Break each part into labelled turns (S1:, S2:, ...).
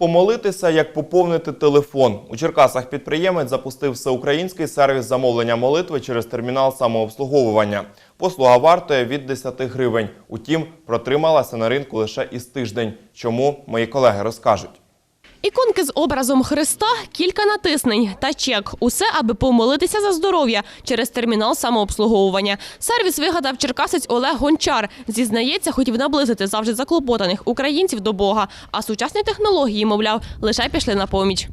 S1: Помолитися, як поповнити телефон. У Черкасах підприємець запустив всеукраїнський сервіс замовлення молитви через термінал самообслуговування. Послуга вартує від 10 гривень. Утім, протрималася на ринку лише із тиждень. Чому мої колеги розкажуть.
S2: Іконки з образом Христа, кілька натиснень та чек. Усе, аби помолитися за здоров'я через термінал самообслуговування. Сервіс вигадав черкасець Олег Гончар. Зізнається, хотів наблизити завжди заклопотаних українців до Бога. А сучасні технології, мовляв, лише пішли на поміч.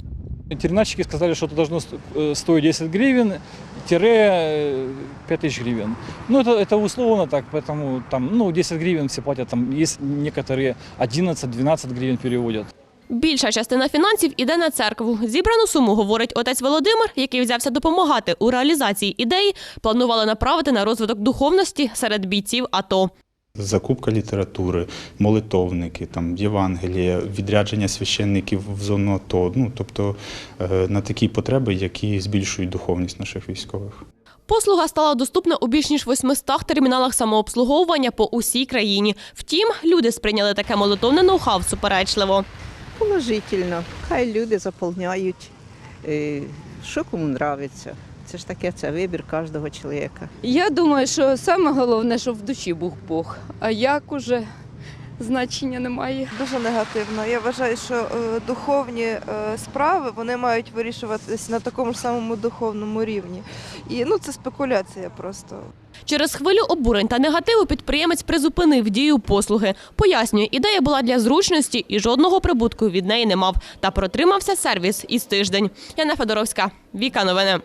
S3: Терминальщики сказали, что это должно сто- э, стоить 10 гривен, тире э, 5 тысяч гривен. Ну, это, это условно так, поэтому там, ну, 10 гривен все платят, там есть некоторые 11-12 гривен переводят.
S2: Більша частина фінансів іде на церкву. Зібрану суму, говорить отець Володимир, який взявся допомагати у реалізації ідеї, планували направити на розвиток духовності серед бійців АТО.
S4: Закупка літератури, молитовники, там Євангелія, відрядження священників в зону АТО. Ну тобто е, на такі потреби, які збільшують духовність наших військових.
S2: Послуга стала доступна у більш ніж 800 терміналах самообслуговування по усій країні. Втім, люди сприйняли таке молитовне ноу-хау суперечливо.
S5: Положительно. Хай люди заповняють, е, що кому нравиться. Це ж таке, це вибір кожного чоловіка.
S6: Я думаю, що саме головне, щоб в душі був Бог. А як уже значення немає.
S7: Дуже негативно. Я вважаю, що е, духовні е, справи вони мають вирішуватись на такому ж самому духовному рівні. І ну це спекуляція просто.
S2: Через хвилю обурень та негативу підприємець призупинив дію послуги. Пояснює, ідея була для зручності і жодного прибутку від неї не мав. Та протримався сервіс із тиждень. Яна Федоровська, Віка Новини.